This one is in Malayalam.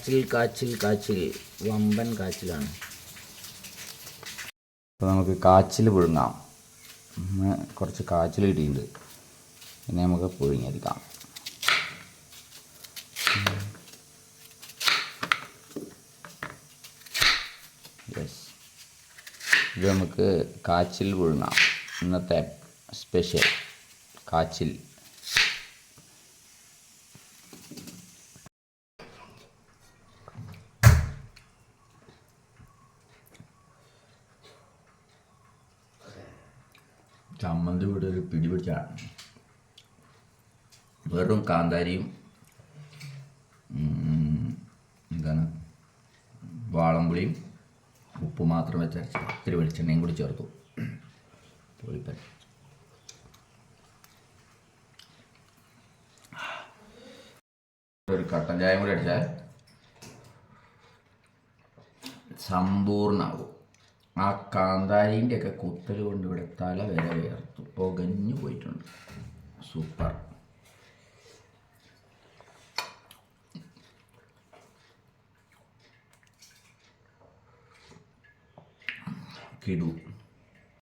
കാച്ചിൽ കാച്ചിൽ കാച്ചിൽ. വമ്പൻ കാച്ചിലാണ്. അപ്പോൾ നമുക്ക് കാച്ചിൽ പുഴുങ്ങാം. കുറച്ച് കാച്ചിൽ കിട്ടിയിട്ടുണ്ട് പിന്നെ നമുക്ക് പുഴുങ്ങിയെടുക്കാം. യെസ് ഇത് നമുക്ക് കാച്ചിൽ പുഴുങ്ങാം. ഇന്നത്തെ സ്പെഷ്യൽ കാച്ചിൽ. ചമ്മന്തി ഇവിടെ ഒരു പിടി പിടിച്ചാണ് വെറും കാന്താരിയും എന്താണ് വാളംപുളിയും ഉപ്പ് മാത്രം വെച്ചരച്ച് ഇത്തിരി വെളിച്ചെണ്ണയും കൂടി ചേർത്തു. പൊളിപ്പൻ ഒരു കട്ടൻ ചായയും കൂടി അടിച്ചാൽ സമ്പൂർണമാകും. ആ കാന്താരിന്റെ ഒക്കെ കുത്തൽ കൊണ്ട് ഇവിടെ തല വരെ വേർത്തു. പുകഞ്ഞു പോയിട്ടുണ്ട്. സൂപ്പർ. കിടു.